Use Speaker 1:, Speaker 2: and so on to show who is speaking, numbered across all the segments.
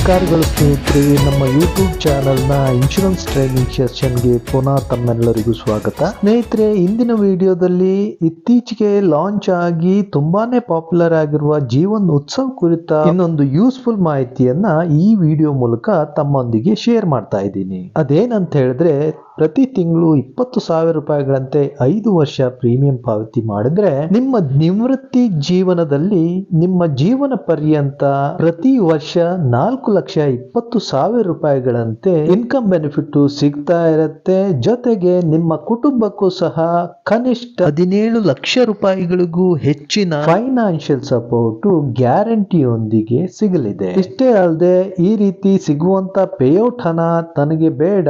Speaker 1: ನಮಸ್ಕಾರಗಳು ಸ್ನೇಹಿತರೆ. ನಮ್ಮ ಯೂಟ್ಯೂಬ್ ಚಾನಲ್ನ ಇನ್ಶೂರೆನ್ಸ್ ಟ್ರೈನಿಂಗ್ ಸೆಷನ್ಗೆ ಪುನಃ ತಮ್ಮೆಲ್ಲರಿಗೂ ಸ್ವಾಗತ. ಸ್ನೇಹಿತರೆ, ಇಂದಿನ ವಿಡಿಯೋದಲ್ಲಿ ಇತ್ತೀಚೆಗೆ ಲಾಂಚ್ ಆಗಿ ತುಂಬಾನೇ ಪಾಪ್ಯುಲರ್ ಆಗಿರುವ ಜೀವನ್ ಉತ್ಸವ್ ಕುರಿತ ಇನ್ನೊಂದು ಯೂಸ್ಫುಲ್ ಮಾಹಿತಿಯನ್ನ ಈ ವಿಡಿಯೋ ಮೂಲಕ ತಮ್ಮೊಂದಿಗೆ ಶೇರ್ ಮಾಡ್ತಾ ಇದ್ದೀನಿ. ಅದೇನಂತ ಹೇಳಿದ್ರೆ ಪ್ರತಿ ತಿಂಗಳು ಇಪ್ಪತ್ತು ಸಾವಿರ ರೂಪಾಯಿಗಳಂತೆ ಐದು ವರ್ಷ ಪ್ರೀಮಿಯಂ ಪಾವತಿ ಮಾಡಿದ್ರೆ ನಿಮ್ಮ ನಿವೃತ್ತಿ ಜೀವನದಲ್ಲಿ ನಿಮ್ಮ ಜೀವನ ಪರ್ಯಂತ ಪ್ರತಿ ವರ್ಷ ನಾಲ್ಕು ಲಕ್ಷ ಇಪ್ಪತ್ತು ಸಾವಿರ ರೂಪಾಯಿಗಳಂತೆ ಇನ್ಕಮ್ ಬೆನಿಫಿಟ್ ಸಿಗ್ತಾ ಇರುತ್ತೆ. ಜೊತೆಗೆ ನಿಮ್ಮ ಕುಟುಂಬಕ್ಕೂ ಸಹ ಕನಿಷ್ಠ ಹದಿನೇಳು ಲಕ್ಷ ರೂಪಾಯಿಗಳಿಗೂ ಹೆಚ್ಚಿನ ಫೈನಾನ್ಷಿಯಲ್ ಸಪೋರ್ಟ್ ಗ್ಯಾರಂಟಿಯೊಂದಿಗೆ ಸಿಗಲಿದೆ. ಇಷ್ಟೇ ಅಲ್ಲದೆ ಈ ರೀತಿ ಸಿಗುವಂತ ಪೇಔಟ್ ಹಣ ತನಗೆ ಬೇಡ.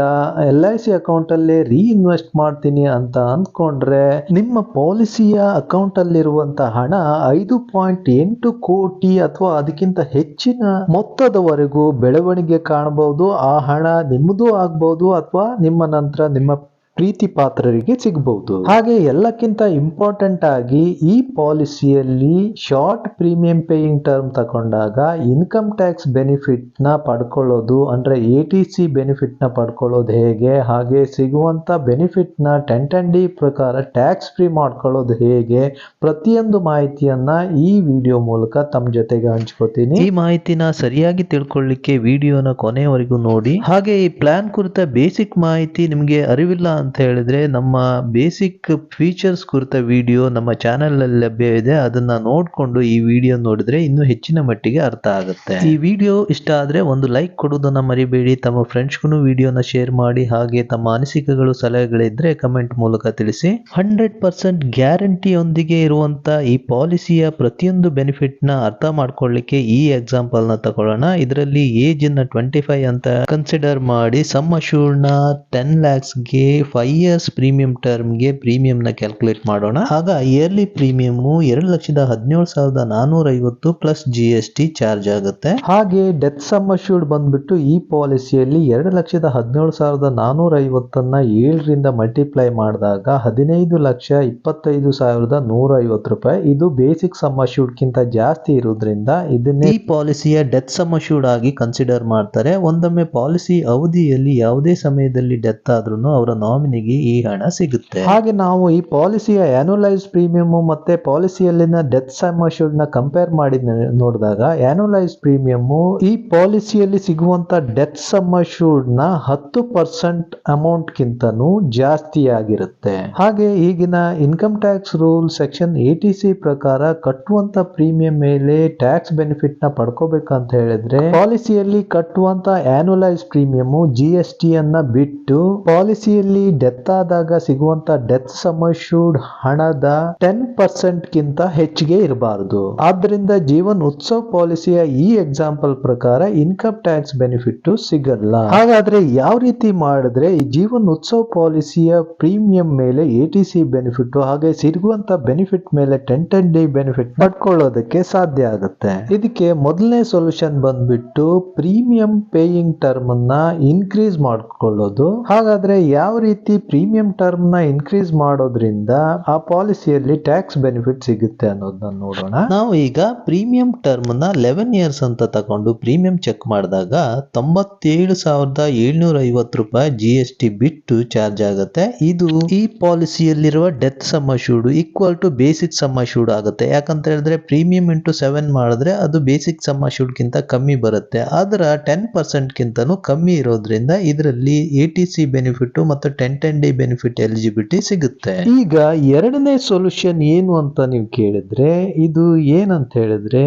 Speaker 1: ಎಲ್ ಐ ಸಿ ಅಕೌಂಟ್ ಅಲ್ಲೇ ರೀಇನ್ವೆಸ್ಟ್ ಮಾಡ್ತೀನಿ ಅಂತ ಅಂದ್ಕೊಂಡ್ರೆ ನಿಮ್ಮ ಪಾಲಿಸಿಯ ಅಕೌಂಟ್ ಅಲ್ಲಿರುವಂತ ಹಣ ಐದು ಪಾಯಿಂಟ್ ಎಂಟು ಕೋಟಿ ಅಥವಾ ಅದಕ್ಕಿಂತ ಹೆಚ್ಚಿನ ಮೊತ್ತದವರೆಗೂ ಬೆಳವಣಿಗೆ ಕಾಣಬಹುದು. ಆ ಹಣ ನಿಮ್ಮದು ಆಗ್ಬಹುದು ಅಥವಾ ನಿಮ್ಮ ನಂತರ ನಿಮ್ಮ ಪ್ರೀತಿ ಪಾತ್ರರಿಗೆ ಸಿಗಬಹುದು ಹಾಗೆ ಎಲ್ಲಕ್ಕಿಂತ ಇಂಪಾರ್ಟೆಂಟ್ ಆಗಿ ಈ ಪಾಲಿಸಿಯಲ್ಲಿ ಶಾರ್ಟ್ ಪ್ರೀಮಿಯಂ ಪೇಯಿಂಗ್ ಟರ್ಮ್ ತಗೊಂಡಾಗ ಇನ್ಕಮ್ ಟ್ಯಾಕ್ಸ್ ಬೆನಿಫಿಟ್ನ ಪಡ್ಕೊಳ್ಳೋದು ಅಂದ್ರೆ ಎ ಟಿ ಸಿ ಬೆನಿಫಿಟ್ನ ಪಡ್ಕೊಳ್ಳೋದು ಹೇಗೆ, ಹಾಗೆ ಸಿಗುವಂತ ಬೆನಿಫಿಟ್ನ ಟೆನ್ ಟೆನ್ ಡಿ ಪ್ರಕಾರ ಟ್ಯಾಕ್ಸ್ ಫ್ರೀ ಮಾಡ್ಕೊಳ್ಳೋದು ಹೇಗೆ, ಪ್ರತಿಯೊಂದು ಮಾಹಿತಿಯನ್ನ ಈ ವಿಡಿಯೋ ಮೂಲಕ ತಮ್ಮ ಜೊತೆಗೆ ಹಂಚ್ಕೋತೀನಿ. ಈ ಮಾಹಿತಿನ ಸರಿಯಾಗಿ ತಿಳ್ಕೊಳ್ಳಿಕ್ಕೆ ವಿಡಿಯೋನ ಕೊನೆಯವರೆಗೂ ನೋಡಿ. ಹಾಗೆ ಈ ಪ್ಲಾನ್ ಕುರಿತ ಬೇಸಿಕ್ ಮಾಹಿತಿ ನಿಮಗೆ ಅರಿವಿಲ್ಲ ಹೇಳಿದ್ರೆ ನಮ್ಮ ಬೇಸಿಕ್ ಫೀಚರ್ಸ್ ಕುರಿತ ವಿಡಿಯೋ ನಮ್ಮ ಚಾನೆಲ್ ಅಲ್ಲಿ ಲಭ್ಯ ಇದೆ ಅದನ್ನ ನೋಡ್ಕೊಂಡು ಈ ವಿಡಿಯೋ ನೋಡಿದ್ರೆ ಇನ್ನೂ ಹೆಚ್ಚಿನ ಮಟ್ಟಿಗೆ ಅರ್ಥ ಆಗುತ್ತೆ. ಈ ವಿಡಿಯೋ ಇಷ್ಟ ಆದ್ರೆ ಒಂದು ಲೈಕ್ ಕೊಡುವುದನ್ನ ಮರಿಬೇಡಿ. ತಮ್ಮ ಫ್ರೆಂಡ್ಸ್ಗೂ ವಿಡಿಯೋನ ಶೇರ್ ಮಾಡಿ. ಹಾಗೆ ತಮ್ಮ ಅನಿಸಿಕೆಗಳು, ಸಲಹೆಗಳಿದ್ರೆ ಕಮೆಂಟ್ ಮೂಲಕ ತಿಳಿಸಿ. ಹಂಡ್ರೆಡ್ ಪರ್ಸೆಂಟ್ ಗ್ಯಾರಂಟಿಯೊಂದಿಗೆ ಇರುವಂತ ಈ ಪಾಲಿಸಿಯ ಪ್ರತಿಯೊಂದು ಬೆನಿಫಿಟ್ನ ಅರ್ಥ ಮಾಡ್ಕೊಳ್ಳಿಕ್ಕೆ ಈ ಎಕ್ಸಾಂಪಲ್ನ ತಗೊಳ್ಳೋಣ. ಇದರಲ್ಲಿ ಏಜ್ ಟ್ವೆಂಟಿ ಫೈವ್ ಅಂತ ಕನ್ಸಿಡರ್ ಮಾಡಿ. ಸಮ್ ಅಶೂರ್ನ ಟೆನ್ ಲ್ಯಾಕ್ಸ್ಗೆ ಫೈವ್ ಇಯರ್ಸ್ ಪ್ರೀಮಿಯಂ ಟರ್ಮ್ಗೆ ಪ್ರೀಮಿಯಂ ನ ಕ್ಯಾಲ್ಕುಲೇಟ್ ಮಾಡೋಣ. ಆಗ ಇಯರ್ಲಿ ಪ್ರೀಮಿಯಂ ಎರಡು ಲಕ್ಷದ ಹದಿನೇಳು ಸಾವಿರದ ನಾನೂರ ಐವತ್ತು plus G S T charge ಆಗುತ್ತೆ. ಹಾಗೆ ಡೆತ್ ಸಮ್ ಅಶ್ಯೂರ್ಡ್ ಬಂದ್ಬಿಟ್ಟು ಈ ಪಾಲಿಸಿಯಲ್ಲಿ ಎರಡು ಲಕ್ಷದ ಹದಿನೇಳು ಸಾವಿರದ ನಾನೂರ ಐವತ್ತನ್ನ ಏಳರಿಂದ ಮಲ್ಟಿಪ್ಲೈ ಮಾಡಿದಾಗ ಹದಿನೈದು ಲಕ್ಷ ಇಪ್ಪತ್ತೈದು ಸಾವಿರದ ನೂರ ಐವತ್ತು ರೂಪಾಯಿ. ಇದು ಬೇಸಿಕ್ ಸಮ್ ಅಶ್ಯೂರ್ಡ್ ಕಿಂತ ಜಾಸ್ತಿ ಇರೋದ್ರಿಂದ ಇದನ್ನ ಈ ಪಾಲಿಸಿಯ ಡೆತ್ ಸಮ್ ಅಶ್ಯೂರ್ಡ್ ಆಗಿ ಕನ್ಸಿಡರ್ ಮಾಡ್ತಾರೆ. ಒಂದೊಮ್ಮೆ ಪಾಲಿಸಿ ಅವಧಿಯಲ್ಲಿ ಯಾವುದೇ ಸಮಯದಲ್ಲಿ ಡೆತ್ ಆದ್ರೂ ಅವರ ನಾಮಿನಿಗೆ ಈ ಹಣ ಸಿಗುತ್ತೆ. ಹಾಗೆ ನಾವು ಈ ಪಾಲಿಸಿಯ ಆನುಲೈಸ್ ಪ್ರೀಮಿಯಂ ಮತ್ತೆ ಪಾಲಿಸಿಯಲ್ಲಿನ ಡೆತ್ ಸಮ್ನ ಕಂಪೇರ್ ಮಾಡಿ ನೋಡಿದಾಗ ಆನುಲೈಸ್ ಪ್ರೀಮಿಯಂ ಈ ಪಾಲಿಸಿಯಲ್ಲಿ ಸಿಗುವಂತ ಡೆತ್ ಸಮ್ನ ಹತ್ತು ಪರ್ಸೆಂಟ್ ಅಮೌಂಟ್ ಗಿಂತನೂ ಜಾಸ್ತಿ ಆಗಿರುತ್ತೆ. ಹಾಗೆ ಈಗಿನ income tax rule section eighty C ಪ್ರಕಾರ ಕಟ್ಟುವಂತ ಪ್ರೀಮಿಯಂ ಮೇಲೆ ಟ್ಯಾಕ್ಸ್ ಬೆನಿಫಿಟ್ನ ಪಡ್ಕೋಬೇಕಂತ ಹೇಳಿದ್ರೆ ಪಾಲಿಸಿಯಲ್ಲಿ ಕಟ್ಟುವಂತ annualise premium G S T ಅನ್ನ ಬಿಟ್ಟು ಪಾಲಿಸಿಯಲ್ಲಿ ಡೆತ್ ಆದಾಗ ಸಿಗುವಂತ ಡೆತ್ ಸಮಶೂಡ್ ಹಣದ ಟೆನ್ ಪರ್ಸೆಂಟ್ ಗಿಂತ ಹೆಚ್ಚಿಗೆ ಇರಬಾರದು. ಆದ್ರಿಂದ ಜೀವನ್ ಉತ್ಸವ್ ಪಾಲಿಸಿಯ ಈ ಎಕ್ಸಾಂಪಲ್ ಪ್ರಕಾರ ಇನ್ಕಮ್ ಟ್ಯಾಕ್ಸ್ ಬೆನಿಫಿಟ್ ಸಿಗಲ್ಲ. ಹಾಗಾದ್ರೆ ಯಾವ ರೀತಿ ಮಾಡಿದ್ರೆ ಈ ಜೀವನ್ ಉತ್ಸವ್ ಪಾಲಿಸಿಯ ಪ್ರೀಮಿಯಂ ಮೇಲೆ ಎ ಟಿ ಸಿ ಬೆನಿಫಿಟ್ ಹಾಗೆ ಸಿಗುವಂತ ಬೆನಿಫಿಟ್ ಮೇಲೆ ಟೆನ್ ಟೆನ್ ಡೇ ಬೆನಿಫಿಟ್ ಪಡ್ಕೊಳ್ಳೋದಕ್ಕೆ ಸಾಧ್ಯ ಆಗುತ್ತೆ. ಇದಕ್ಕೆ ಮೊದಲನೇ ಸೊಲ್ಯೂಷನ್ ಬಂದ್ಬಿಟ್ಟು ಪ್ರೀಮಿಯಂ ಪೇಯಿಂಗ್ ಟರ್ಮ್ ಅನ್ನ ಇನ್ಕ್ರೀಸ್ ಮಾಡ್ಕೊಳ್ಳೋದು. ಹಾಗಾದ್ರೆ ಯಾವ ರೀತಿ ಪ್ರೀಮಿಯಂ ಟರ್ಮ್ನ ಇನ್ಕ್ರೀಸ್ ಮಾಡೋದ್ರಿಂದ ಆ ಪಾಲಿಸಿಯಲ್ಲಿ ಟ್ಯಾಕ್ಸ್ ಬೆನಿಫಿಟ್ ಸಿಗುತ್ತೆ ಅನ್ನೋದನ್ನ ನೋಡೋಣ. ನಾವು ಈಗ ಪ್ರೀಮಿಯಂ ಟರ್ಮ್ನ ಲೆವೆನ್ ಇಯರ್ಸ್ ಅಂತ ತಗೊಂಡು ಪ್ರೀಮಿಯಂ ಚೆಕ್ ಮಾಡಿದಾಗ ತೊಂಬತ್ತೇಳು ಸಾವಿರದ ಏಳ್ನೂರ ಐವತ್ತು ರೂಪಾಯಿ ಜಿ ಎಸ್ ಟಿ ಬಿಟ್ಟು ಚಾರ್ಜ್ ಆಗುತ್ತೆ. ಇದು ಈ ಪಾಲಿಸಿಯಲ್ಲಿರುವ death sum assured equal to basic sum assured ಆಗುತ್ತೆ. ಯಾಕಂತ ಹೇಳಿದ್ರೆ ಪ್ರೀಮಿಯಂ ಇಂಟು ಸೆವೆನ್ ಮಾಡಿದ್ರೆ ಅದು ಬೇಸಿಕ್ ಸಮ ಶೂಡ್ ಗಿಂತ ಕಮ್ಮಿ ಬರುತ್ತೆ. ಅದರ ಟೆನ್ ಪರ್ಸೆಂಟ್ ಗಿಂತನೂ ಕಮ್ಮಿ ಇರೋದ್ರಿಂದ ಇದರಲ್ಲಿ ಎ ಟಿ ಸಿ ಬೆನಿಫಿಟ್ ಮತ್ತು ten ten D benefit eligibility ಸಿಗುತ್ತೆ. ಈಗ ಎರಡನೇ ಸೊಲ್ಯೂಷನ್ ಏನು ಅಂತ ನೀವು ಕೇಳಿದ್ರೆ, ಇದು ಏನಂತ ಹೇಳಿದ್ರೆ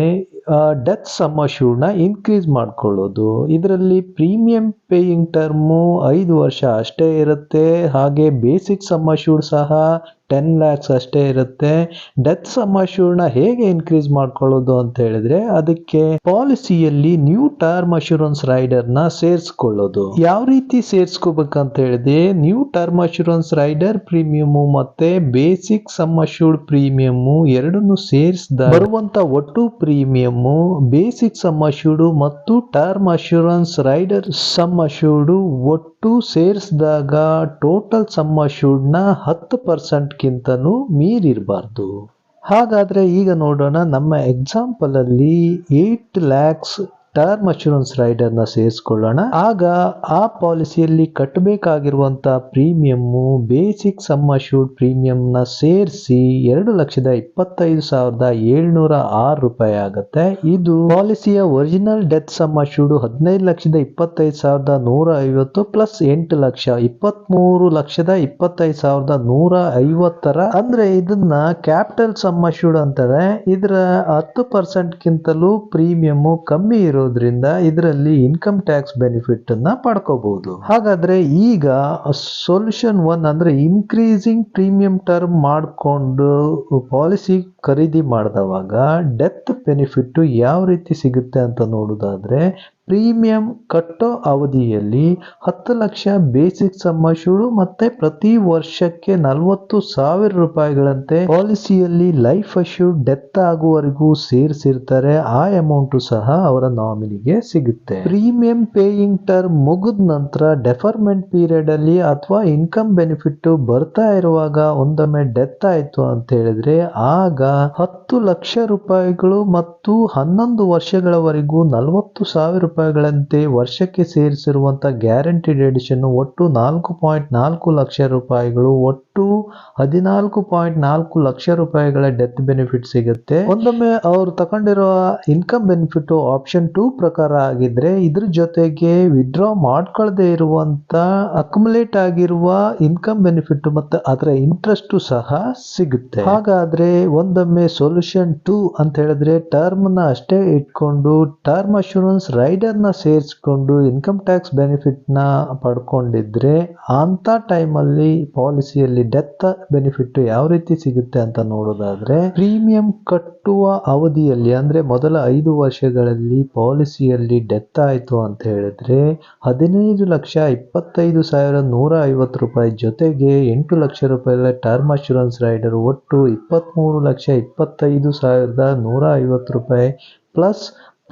Speaker 1: ಡೆತ್ ಸಮ್ನ ಇನ್ಕ್ರೀಸ್ ಮಾಡ್ಕೊಳ್ಳೋದು. ಇದರಲ್ಲಿ ಪ್ರೀಮಿಯಂ ಪೇಯಿಂಗ್ ಟರ್ಮು ಐದು ವರ್ಷ ಅಷ್ಟೇ ಇರುತ್ತೆ. ಹಾಗೆ ಬೇಸಿಕ್ ಸಮ್ ಸಹ ಟೆನ್ ಲ್ಯಾಕ್ಸ್ ಅಷ್ಟೇ ಇರುತ್ತೆ. ಡೆತ್ ಸಮ್ನ ಹೇಗೆ ಇನ್ಕ್ರೀಸ್ ಮಾಡ್ಕೊಳ್ಳೋದು ಅಂತ ಹೇಳಿದ್ರೆ ಅದಕ್ಕೆ ಪಾಲಿಸಿಯಲ್ಲಿ ನ್ಯೂ ಟರ್ಮ್ ಅಶೂರೆನ್ಸ್ ರೈಡರ್ನ ಸೇರಿಸ್ಕೊಳ್ಳೋದು. ಯಾವ ರೀತಿ ಸೇರಿಸ್ಕೋಬೇಕಂತ ಹೇಳಿದ್ರೆ new term assurance rider premium ಮತ್ತೆ ಬೇಸಿಕ್ ಸಮ್ ಅಶೂರ್ಡ್ ಪ್ರೀಮಿಯಂ ಎರಡನ್ನು ಸೇರಿಸಿದ ಬರುವಂತ ಒಟ್ಟು ಪ್ರೀಮಿಯಂ ಬೇಸಿಕ್ ಸಮ್ ಅಶೂರ್ಡ್ ಮತ್ತು term assurance rider sum assured ಒಟ್ಟು ಸೇರಿಸಿದಾಗ ಟೋಟಲ್ ಸಮ್ ಅಶೂರ್ಡ್ನ ಹತ್ತು ಪರ್ಸೆಂಟ್ ಗಿಂತನೂ ಮೀರಿರಬಾರ್ದು. ಹಾಗಾದ್ರೆ ಈಗ ನೋಡೋಣ ನಮ್ಮ ಎಕ್ಸಾಂಪಲಲ್ಲಿ ಏಟ್ ಲ್ಯಾಕ್ಸ್ ಟರ್ಮ್ ಅಶೂರೆನ್ಸ್ ರೈಡರ್ನ ಸೇರಿಸ್ಕೊಳ್ಳೋಣ. ಆಗ ಆ ಪಾಲಿಸಿಯಲ್ಲಿ ಕಟ್ಟಬೇಕಾಗಿರುವಂತ premium basic sum assured premium ನ ಸೇರಿಸಿ ಎರಡು ಲಕ್ಷದ ಇಪ್ಪತ್ತೈದು ಸಾವಿರದ ಏಳ್ನೂರ ಆರು ರೂಪಾಯಿ ಆಗುತ್ತೆ. ಇದು ಪಾಲಿಸಿಯ ಒರಿಜಿನಲ್ ಡೆತ್ ಸಮ್ ಅಶೂರ್ಡ್ ಹದಿನೈದು ಲಕ್ಷದ ಇಪ್ಪತ್ತೈದು ಸಾವಿರದ ನೂರ ಐವತ್ತು ಪ್ಲಸ್ ಎಂಟು ಲಕ್ಷ ಇಪ್ಪತ್ಮೂರು ಲಕ್ಷದ ಇಪ್ಪತ್ತೈದು ಸಾವಿರದ ನೂರ ಐವತ್ತರ. ಅಂದ್ರೆ ಇದನ್ನ ಕ್ಯಾಪಿಟಲ್ ಸಮ್ ಅಶೂರ್ಡ್ ಅಂತಾರೆ. ಇದರ ಹತ್ತು ಪರ್ಸೆಂಟ್ ಗಿಂತಲೂ ಪ್ರೀಮಿಯಂ ಕಮ್ಮಿ ಇರೋದ್ರಿಂದ ಇದರಲ್ಲಿ ಇನ್ಕಮ್ ಟ್ಯಾಕ್ಸ್ ಬೆನಿಫಿಟ್ ಅನ್ನ ಪಡ್ಕೋಬಹುದು. ಹಾಗಾದ್ರೆ ಈಗ ಸೊಲ್ಯೂಷನ್ ಒನ್ ಅಂದ್ರೆ ಇನ್ಕ್ರೀಸಿಂಗ್ ಪ್ರೀಮಿಯಂ ಟರ್ಮ್ ಮಾಡಿಕೊಂಡು ಪಾಲಿಸಿ ಖರೀದಿ ಮಾಡಿದವಾಗ ಡೆತ್ ಬೆನಿಫಿಟ್ ಯಾವ ರೀತಿ ಸಿಗುತ್ತೆ ಅಂತ ನೋಡೋದಾದ್ರೆ ಪ್ರೀಮಿಯಂ ಕಟ್ಟೋ ಅವಧಿಯಲ್ಲಿ ಹತ್ತು ಲಕ್ಷ ಬೇಸಿಕ್ ಸಮ್ಮಶೂರು ಮತ್ತೆ ಪ್ರತಿ ವರ್ಷಕ್ಕೆ ನಲವತ್ತು ಸಾವಿರ ರೂಪಾಯಿಗಳಂತೆ ಪಾಲಿಸಿಯಲ್ಲಿ ಲೈಫ್ ಅಶ್ಯೂರ್ ಡೆತ್ ಆಗುವವರೆಗೂ ಸೇರಿಸಿರ್ತಾರೆ. ಆ ಅಮೌಂಟ್ ಸಹ ಅವರ ನಾಮಿನಿಗೆ ಸಿಗುತ್ತೆ. ಪ್ರೀಮಿಯಂ ಪೇಯಿಂಗ್ ಟರ್ಮ್ ಮುಗಿದ ನಂತರ ಡೆಫರ್ಮೆಂಟ್ ಪೀರಿಯಡ್ ಅಲ್ಲಿ ಅಥವಾ ಇನ್ಕಮ್ ಬೆನಿಫಿಟ್ ಬರ್ತಾ ಇರುವಾಗ ಒಂದೊಮ್ಮೆ ಡೆತ್ ಆಯ್ತು ಅಂತ ಹೇಳಿದ್ರೆ ಆಗ ಹತ್ತು ಲಕ್ಷ ರೂಪಾಯಿಗಳು ಮತ್ತು ಹನ್ನೊಂದು ವರ್ಷಗಳವರೆಗೂ ನಲವತ್ತು ಸಾವಿರ ರೂಪಾಯಿಗಳಂತೆ ವರ್ಷಕ್ಕೆ ಸೇರಿಸಿರುವಂತ ಗ್ಯಾರಂಟಿಡ್ ಎಡಿಷನ್ ಒಟ್ಟು ನಾಲ್ಕು ಪಾಯಿಂಟ್ ನಾಲ್ಕು ಲಕ್ಷ ರೂಪಾಯಿಗಳು ಒಟ್ಟು ಹದಿನಾಲ್ಕು ಪಾಯಿಂಟ್ ನಾಲ್ಕು ಲಕ್ಷ ರೂಪಾಯಿಗಳ ಡೆತ್ ಬೆನಿಫಿಟ್ ಸಿಗುತ್ತೆ. ಒಂದೊಮ್ಮೆ ಅವ್ರು ತಗೊಂಡಿರುವ ಇನ್ಕಮ್ ಬೆನಿಫಿಟ್ ಆಪ್ಷನ್ ಟೂ ಪ್ರಕಾರ ಆಗಿದ್ರೆ ಇದ್ರ ಜೊತೆಗೆ ವಿಡ್ರಾ ಮಾಡ್ಕೊಳ್ಳದೆ ಇರುವಂತ ಅಕ್ಯುಮುಲೇಟ್ ಆಗಿರುವ ಇನ್ಕಮ್ ಬೆನಿಫಿಟ್ ಮತ್ತೆ ಅದರ ಇಂಟ್ರೆಸ್ಟ್ ಸಹ ಸಿಗುತ್ತೆ. ಹಾಗಾದ್ರೆ ಒಂದೊಮ್ಮೆ ಸೊಲ್ಯೂಷನ್ ಟೂ ಅಂತ ಹೇಳಿದ್ರೆ ಟರ್ಮ್ನ ಅಷ್ಟೇ ಇಟ್ಕೊಂಡು ಟರ್ಮ್ ಅಶೂರೆನ್ಸ್ ರೈಡರ್ನ ಸೇರಿಸಿಕೊಂಡು ಇನ್ಕಮ್ ಟ್ಯಾಕ್ಸ್ ಬೆನಿಫಿಟ್ನ ಪಡ್ಕೊಂಡಿದ್ರೆ ಅಂತ ಟೈಮಲ್ಲಿ ಪಾಲಿಸಿಯಲ್ಲಿ ಡೆತ್ ಬೆನಿಫಿಟ್ ಯಾವ ರೀತಿ ಸಿಗುತ್ತೆ ಅಂತ ನೋಡೋದಾದ್ರೆ ಪ್ರೀಮಿಯಂ ಕಟ್ಟುವ ಅವಧಿಯಲ್ಲಿ, ಅಂದ್ರೆ ಮೊದಲ ಐದು ವರ್ಷಗಳಲ್ಲಿ ಪಾಲಿಸಿಯಲ್ಲಿ ಡೆತ್ ಆಯ್ತು ಅಂತ ಹೇಳಿದ್ರೆ, ಹದಿನೈದು ಲಕ್ಷ ಇಪ್ಪತ್ತೈದು ಸಾವಿರ ನೂರ ಐವತ್ತು ರೂಪಾಯಿ ಜೊತೆಗೆ ಎಂಟು ಲಕ್ಷ ರೂಪಾಯಿ ಟರ್ಮ್ ಅಶೂರೆನ್ಸ್ ರೈಡರ್ ಒಟ್ಟು ಇಪ್ಪತ್ತ್ಮೂರು ಲಕ್ಷ ಇಪ್ಪತ್ತೈದು ಸಾವಿರದ ನೂರ ಐವತ್ತು ರೂಪಾಯಿ ಪ್ಲಸ್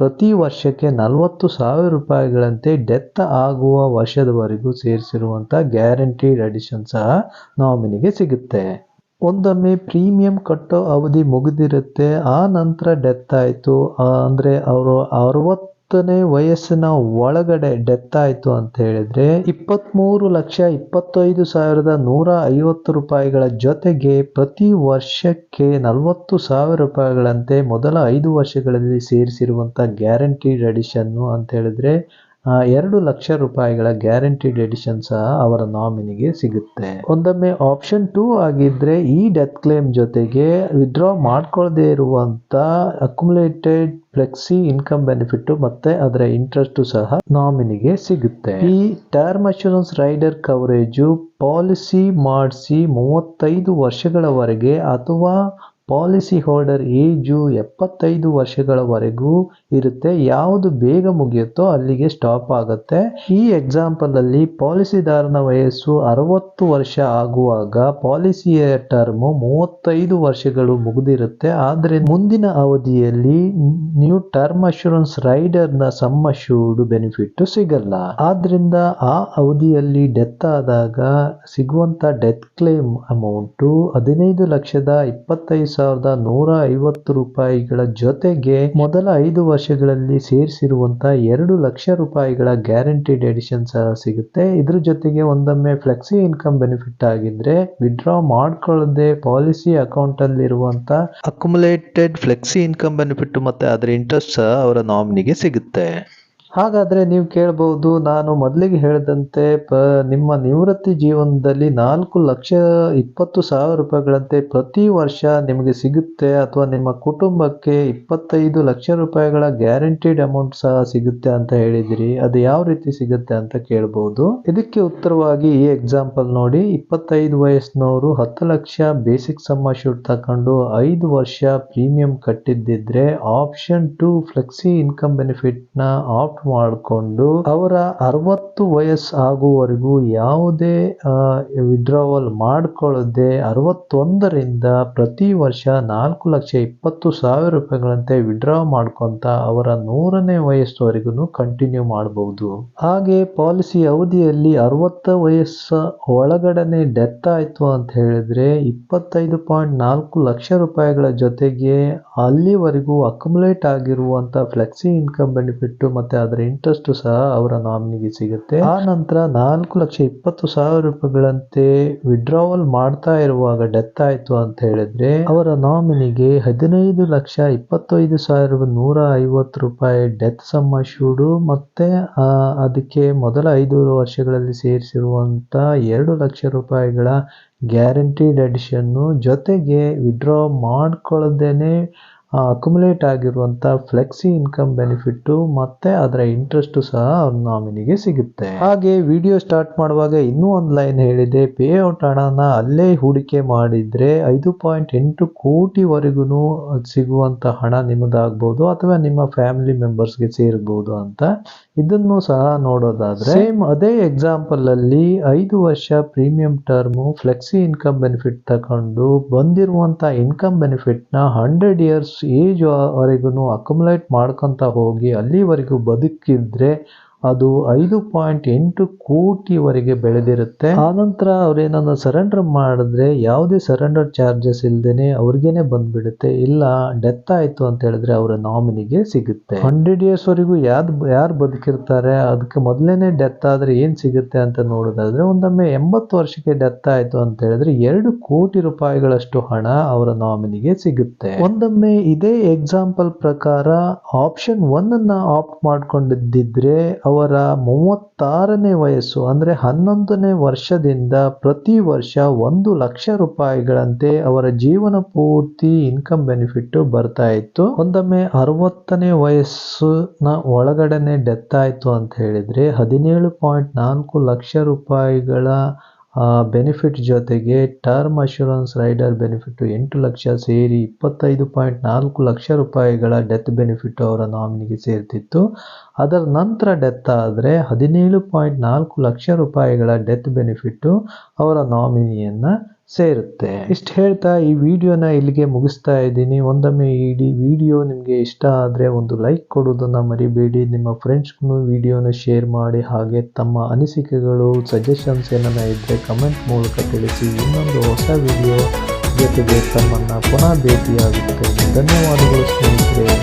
Speaker 1: ಪ್ರತಿ ವರ್ಷಕ್ಕೆ ನಲವತ್ತು ಸಾವಿರ ರೂಪಾಯಿಗಳಂತೆ ಡೆತ್ ಆಗುವ ವರ್ಷದವರೆಗೂ ಸೇರಿಸಿರುವಂಥ ಗ್ಯಾರಂಟಿಡ್ ಅಡಿಷನ್ ಸಹ ನಾಮಿನಿಗೆ ಸಿಗುತ್ತೆ. ಒಂದೊಮ್ಮೆ ಪ್ರೀಮಿಯಂ ಕಟ್ಟೋ ಅವಧಿ ಮುಗಿದಿರುತ್ತೆ, ಆ ನಂತರ ಡೆತ್ ಆಯಿತು ಅಂದರೆ ಅವರು ಅರವತ್ತನೇ ವಯಸ್ಸಿನ ಒಳಗಡೆ ಡೆತ್ ಆಯಿತು ಅಂತ ಹೇಳಿದ್ರೆ ಇಪ್ಪತ್ತ್ಮೂರು ಲಕ್ಷ ಇಪ್ಪತ್ತೈದು ಸಾವಿರದ ನೂರ ಐವತ್ತು ರೂಪಾಯಿಗಳ ಜೊತೆಗೆ ಪ್ರತಿ ವರ್ಷಕ್ಕೆ ನಲವತ್ತು ಸಾವಿರ ರೂಪಾಯಿಗಳಂತೆ ಮೊದಲ ಐದು ವರ್ಷಗಳಲ್ಲಿ ಸೇರಿಸಿರುವಂಥ ಗ್ಯಾರಂಟಿಡ್ ಅಡಿಷನ್ನು ಅಂತ ಹೇಳಿದ್ರೆ ಎರಡು ಲಕ್ಷ ರೂಪಾಯಿಗಳ ಗ್ಯಾರಂಟಿಡ್ ಎಡಿಷನ್ ಸಹ ಅವರ ನಾಮಿನಿಗೆ ಸಿಗುತ್ತೆ. ಒಂದೊಮ್ಮೆ ಆಪ್ಷನ್ ಟೂ ಆಗಿದ್ರೆ ಈ ಡೆತ್ ಕ್ಲೇಮ್ ಜೊತೆಗೆ ವಿಡ್ರಾ ಮಾಡ್ಕೊಳ್ಳದೆ ಇರುವಂತ ಅಕ್ಯುಮುಲೇಟೆಡ್ ಫ್ಲೆಕ್ಸಿ ಇನ್ಕಮ್ ಬೆನಿಫಿಟ್ ಮತ್ತೆ ಅದರ ಇಂಟ್ರೆಸ್ಟ್ ಸಹ ನಾಮಿನಿಗೆ ಸಿಗುತ್ತೆ. ಈ term assurance rider coverage policy ಮಾಡಿಸಿ ಮೂವತ್ತೈದು ವರ್ಷಗಳವರೆಗೆ ಅಥವಾ ಪಾಲಿಸಿ ಹೋಲ್ಡರ್ ಏಜು ಎಪ್ಪತ್ತೈದು ವರ್ಷಗಳವರೆಗೂ ಇರುತ್ತೆ. ಯಾವುದು ಬೇಗ ಮುಗಿಯುತ್ತೋ ಅಲ್ಲಿಗೆ ಸ್ಟಾಪ್ ಆಗುತ್ತೆ. ಈ ಎಕ್ಸಾಂಪಲ್ ಅಲ್ಲಿ ಪಾಲಿಸಿದಾರನ ವಯಸ್ಸು ಅರವತ್ತು ವರ್ಷ ಆಗುವಾಗ ಪಾಲಿಸಿಯ ಟರ್ಮ್ ಮೂವತ್ತೈದು ವರ್ಷಗಳು ಮುಗಿದಿರುತ್ತೆ. ಆದ್ರೆ ಮುಂದಿನ ಅವಧಿಯಲ್ಲಿ ನೀವು ಟರ್ಮ್ ಅಶೂರೆನ್ಸ್ ರೈಡರ್ನ ಸಮ್ಮ ಶೂಡು ಬೆನಿಫಿಟ್ ಸಿಗಲ್ಲ. ಆದ್ರಿಂದ ಆ ಅವಧಿಯಲ್ಲಿ ಡೆತ್ ಆದಾಗ ಸಿಗುವಂತ ಡೆತ್ ಕ್ಲೇಮ್ ಅಮೌಂಟ್ ಹದಿನೈದು ಲಕ್ಷದ ಇಪ್ಪತ್ತೈದು ಸಾವಿರದ ನೂರ ಐವತ್ತು ರೂಪಾಯಿಗಳ ಜೊತೆಗೆ ಮೊದಲ ಐದು ವರ್ಷಗಳಲ್ಲಿ ಸೇರಿಸಿರುವಂತಹ ಎರಡು ಲಕ್ಷ ರೂಪಾಯಿಗಳ ಗ್ಯಾರಂಟಿಡ್ ಎಡಿಷನ್ ಸಹ ಸಿಗುತ್ತೆ. ಇದ್ರ ಜೊತೆಗೆ ಒಂದೊಮ್ಮೆ ಫ್ಲೆಕ್ಸಿ ಇನ್ಕಮ್ ಬೆನಿಫಿಟ್ ಆಗಿದ್ರೆ ವಿಡ್ರಾ ಮಾಡ್ಕೊಳ್ಳದೆ ಪಾಲಿಸಿ ಅಕೌಂಟ್ ಅಲ್ಲಿ ಇರುವಂತ ಅಕ್ಯುಮುಲೇಟೆಡ್ ಫ್ಲೆಕ್ಸಿ ಇನ್ಕಮ್ ಬೆನಿಫಿಟ್ ಮತ್ತೆ ಅದರ ಇಂಟ್ರೆಸ್ಟ್ ಸಹ ಅವರ ನಾಮಿನಿಗೆ ಸಿಗುತ್ತೆ. ಹಾಗಾದ್ರೆ ನೀವು ಕೇಳಬಹುದು, ನಾನು ಮೊದಲಿಗೆ ಹೇಳಿದಂತೆ, ಪ, ನಿಮ್ಮ ನಿವೃತ್ತಿ ಜೀವನದಲ್ಲಿ ನಾಲ್ಕು ಲಕ್ಷ ಇಪ್ಪತ್ತು ಸಾವಿರ ರೂಪಾಯಿಗಳಂತೆ ಪ್ರತಿ ವರ್ಷ ನಿಮಗೆ ಸಿಗುತ್ತೆ, ಅಥವಾ ನಿಮ್ಮ ಕುಟುಂಬಕ್ಕೆ ಇಪ್ಪತ್ತೈದು ಲಕ್ಷ ರೂಪಾಯಿಗಳ ಗ್ಯಾರಂಟಿಡ್ ಅಮೌಂಟ್ ಸಹ ಸಿಗುತ್ತೆ ಅಂತ ಹೇಳಿದಿರಿ. ಅದು ಯಾವ ರೀತಿ ಸಿಗುತ್ತೆ ಅಂತ ಕೇಳಬಹುದು. ಇದಕ್ಕೆ ಉತ್ತರವಾಗಿ ಈ ಎಕ್ಸಾಂಪಲ್ ನೋಡಿ. ಇಪ್ಪತ್ತೈದು ವಯಸ್ಸಿನವರು ಹತ್ತು ಲಕ್ಷ ಬೇಸಿಕ್ ಸಮ್ಮ ಶೂಟ್ ತಗೊಂಡು ಐದು ವರ್ಷ ಪ್ರೀಮಿಯಂ ಕಟ್ಟಿದ್ದಿದ್ರೆ ಆಪ್ಷನ್ ಟು ಫ್ಲೆಕ್ಸಿ ಇನ್ಕಮ್ ಬೆನಿಫಿಟ್ನ ನ ಆಫ್ ಮಾಡಿಕೊಂಡು ಅವರ ಅರವತ್ತು ವಯಸ್ಸು ಆಗುವವರೆಗೂ ಯಾವುದೇ ವಿಡ್ರಾವಲ್ ಮಾಡಿಕೊಳ್ಳದೆ ಅರವತ್ತೊಂದರಿಂದ ಪ್ರತಿ ವರ್ಷ ನಾಲ್ಕು ಲಕ್ಷ ಇಪ್ಪತ್ತು ಸಾವಿರ ರೂಪಾಯಿಗಳಂತೆ ವಿಡ್ರಾ ಮಾಡ್ಕೊಂತ ಅವರ ನೂರನೇ ವಯಸ್ಸುವರೆಗೂ ಕಂಟಿನ್ಯೂ ಮಾಡಬಹುದು ಹಾಗೆ ಪಾಲಿಸಿ ಅವಧಿಯಲ್ಲಿ ಅರವತ್ತ ವಯಸ್ಸು ಒಳಗಡೆನೆ ಡೆತ್ ಆಯ್ತು ಅಂತ ಹೇಳಿದ್ರೆ ಇಪ್ಪತ್ತೈದು ಪಾಯಿಂಟ್ ನಾಲ್ಕು ಲಕ್ಷ ರೂಪಾಯಿಗಳ ಜೊತೆಗೆ ಅಲ್ಲಿವರೆಗೂ ಅಕ್ಯುಮುಲೇಟ್ ಆಗಿರುವಂತ ಫ್ಲೆಕ್ಸಿ ಇನ್ಕಮ್ ಬೆನಿಫಿಟ್ ಮತ್ತೆ ಅದರ ಇಂಟ್ರೆಸ್ಟ್ ಸಹ ಅವರ ನಾಮಿನಿಗೆ ಸಿಗುತ್ತೆ. ಆ ನಂತರ ನಾಲ್ಕು ಲಕ್ಷ ಇಪ್ಪತ್ತು ಸಾವಿರ ರೂಪಾಯಿಗಳಂತೆ ವಿಡ್ರಾವಲ್ ಮಾಡ್ತಾ ಇರುವಾಗ ಡೆತ್ ಆಯ್ತು ಅಂತ ಹೇಳಿದ್ರೆ ಅವರ ನಾಮಿನಿಗೆ ಹದಿನೈದು ಲಕ್ಷ ಇಪ್ಪತ್ತೈದು ಸಾವಿರದ ನೂರ ಐವತ್ತು ರೂಪಾಯಿ ಡೆತ್ ಸಮ್ಮ ಶೂಡು ಮತ್ತೆ ಅದಕ್ಕೆ ಮೊದಲ ಐದು ವರ್ಷಗಳಲ್ಲಿ ಸೇರಿಸಿರುವಂತ ಎರಡು ಲಕ್ಷ ರೂಪಾಯಿಗಳ ಗ್ಯಾರಂಟಿಡ್ ಅಡಿಷನ್ನು ಜೊತೆಗೆ ವಿಡ್ರಾ ಮಾಡ್ಕೊಳ್ಳದೇನೆ ಅಕ್ಯುಮುಲೇಟ್ ಆಗಿರುವಂಥ ಫ್ಲೆಕ್ಸಿ ಇನ್ಕಮ್ ಬೆನಿಫಿಟ್ಟು ಮತ್ತು ಅದರ ಇಂಟ್ರೆಸ್ಟು ಸಹ ನಾಮಿನಿಗೆ ಸಿಗುತ್ತೆ. ಹಾಗೆ ವಿಡಿಯೋ ಸ್ಟಾರ್ಟ್ ಮಾಡುವಾಗ ಇನ್ನೂ ಒಂದು ಲೈನ್ ಹೇಳಿದೆ ಪೇ ಔಟ್ ಹಣನ ಅಲ್ಲೇ ಹೂಡಿಕೆ ಮಾಡಿದ್ರೆ ಐದು ಪಾಯಿಂಟ್ ಎಂಟು ಕೋಟಿವರೆಗೂ ಸಿಗುವಂತ ಹಣ ನಿಮ್ಮದಾಗ್ಬೋದು ಅಥವಾ ನಿಮ್ಮ ಫ್ಯಾಮಿಲಿ ಮೆಂಬರ್ಸ್ಗೆ ಸೇರ್ಬೋದು ಅಂತ. ಇದನ್ನು ಸಹ ನೋಡೋದಾದ್ರೆ ಸೇಮ್ ಅದೇ ಎಕ್ಸಾಂಪಲಲ್ಲಿ ಐದು ವರ್ಷ premium term flexi income benefit ತಕೊಂಡು ಬಂದಿರುವಂತ ಇನ್ಕಮ್ ಬೆನಿಫಿಟ್ನ ಹಂಡ್ರೆಡ್ ಇಯರ್ಸ್ ಏಜ್ ವರೆಗೂ ಅಕ್ಯುಮುಲೇಟ್ ಮಾಡ್ಕೊಳ್ತಾ ಹೋಗಿ ಅಲ್ಲಿವರೆಗೂ ಬದುಕಿದ್ರೆ ಅದು ಐದು ಪಾಯಿಂಟ್ ಎಂಟು ಕೋಟಿವರೆಗೆ ಬೆಳೆದಿರುತ್ತೆ. ಆನಂತರ ಅವ್ರೇನನ್ನ ಸರೆಂಡರ್ ಮಾಡಿದ್ರೆ ಯಾವುದೇ ಸರೆಂಡರ್ ಚಾರ್ಜಸ್ ಇಲ್ದೇನೆ ಅವ್ರಿಗೇನೆ ಬಂದ್ಬಿಡುತ್ತೆ. ಇಲ್ಲ ಡೆತ್ ಆಯ್ತು ಅಂತ ಹೇಳಿದ್ರೆ ಅವರ ನಾಮಿನಿಗೆ ಸಿಗುತ್ತೆ. ಹಂಡ್ರೆಡ್ ಇಯರ್ಸ್ ವರೆಗೂ ಯಾರು ಯಾರು ಬದುಕಿರ್ತಾರೆ? ಅದಕ್ಕೆ ಮೊದಲೇನೆ ಡೆತ್ ಆದ್ರೆ ಏನ್ ಸಿಗುತ್ತೆ ಅಂತ ನೋಡೋದಾದ್ರೆ ಒಂದೊಮ್ಮೆ ಎಂಬತ್ತು ವರ್ಷಕ್ಕೆ ಡೆತ್ ಆಯ್ತು ಅಂತ ಹೇಳಿದ್ರೆ ಎರಡು ಕೋಟಿ ರೂಪಾಯಿಗಳಷ್ಟು ಹಣ ಅವರ ನಾಮಿನಿಗೆ ಸಿಗುತ್ತೆ. ಒಂದೊಮ್ಮೆ ಇದೇ ಎಕ್ಸಾಂಪಲ್ ಪ್ರಕಾರ ಆಪ್ಷನ್ ಒನ್ ಅನ್ನ ಆಪ್ಟ್ ಮಾಡ್ಕೊಂಡಿದ್ದಿದ್ರೆ ಅವರ ಮೂವತ್ತಾರನೇ ವಯಸ್ಸು, ಅಂದರೆ ಹನ್ನೊಂದನೇ ವರ್ಷದಿಂದ ಪ್ರತಿ ವರ್ಷ ಒಂದು ಲಕ್ಷ ರೂಪಾಯಿಗಳಂತೆ ಅವರ ಜೀವನ ಪೂರ್ತಿ ಇನ್ಕಮ್ ಬೆನಿಫಿಟ್ ಬರ್ತಾ ಇತ್ತು. ಒಂದೊಮ್ಮೆ ಅರವತ್ತನೇ ವಯಸ್ಸಿನ ಒಳಗಡೆನೆ ಡೆತ್ ಆಯಿತು ಅಂತ ಹೇಳಿದ್ರೆ ಹದಿನೇಳು ಪಾಯಿಂಟ್ ನಾಲ್ಕು ಲಕ್ಷ ರೂಪಾಯಿಗಳ ಬೆನಿಫಿಟ್ ಜೊತೆಗೆ ಟರ್ಮ್ ಅಶೂರೆನ್ಸ್ ರೈಡರ್ ಬೆನಿಫಿಟ್ ಎಂಟು ಲಕ್ಷ ಸೇರಿ ಇಪ್ಪತ್ತೈದು ಪಾಯಿಂಟ್ ನಾಲ್ಕು ಲಕ್ಷ ರೂಪಾಯಿಗಳ ಡೆತ್ ಬೆನಿಫಿಟ್ ಅವರ ನಾಮಿನಿಗೆ ಸೇರ್ತಿತ್ತು. ಅದರ ನಂತರ ಡೆತ್ ಆದರೆ ಹದಿನೇಳು ಪಾಯಿಂಟ್ ನಾಲ್ಕು ಲಕ್ಷ ರೂಪಾಯಿಗಳ ಡೆತ್ ಬೆನಿಫಿಟ್ಟು ಅವರ ನಾಮಿನಿಯನ್ನು ಸೇರುತ್ತೆ. ಇಷ್ಟು ಹೇಳ್ತಾ ಈ ವಿಡಿಯೋನ ಇಲ್ಲಿಗೆ ಮುಗಿಸ್ತಾ ಇದ್ದೀನಿ. ಒಂದೊಮ್ಮೆ ಇಡೀ ವಿಡಿಯೋ ನಿಮಗೆ ಇಷ್ಟ ಆದರೆ ಒಂದು ಲೈಕ್ ಕೊಡೋದನ್ನು ಮರಿಬೇಡಿ. ನಿಮ್ಮ ಫ್ರೆಂಡ್ಸ್ಗೂ ವಿಡಿಯೋನ ಶೇರ್ ಮಾಡಿ. ಹಾಗೆ ತಮ್ಮ ಅನಿಸಿಕೆಗಳು ಸಜೆಷನ್ಸ್ ಏನನ್ನ ಇದ್ದರೆ ಕಮೆಂಟ್ ಮೂಲಕ ತಿಳಿಸಿ. ಇನ್ನೊಂದು ಹೊಸ ವಿಡಿಯೋ ಜೊತೆಗೆ ತಮ್ಮನ್ನು ಪುನಃ ಭೇಟಿಯಾಗುತ್ತೆ. ಧನ್ಯವಾದಗಳು ಸ್ನೇಹಿತರೆ.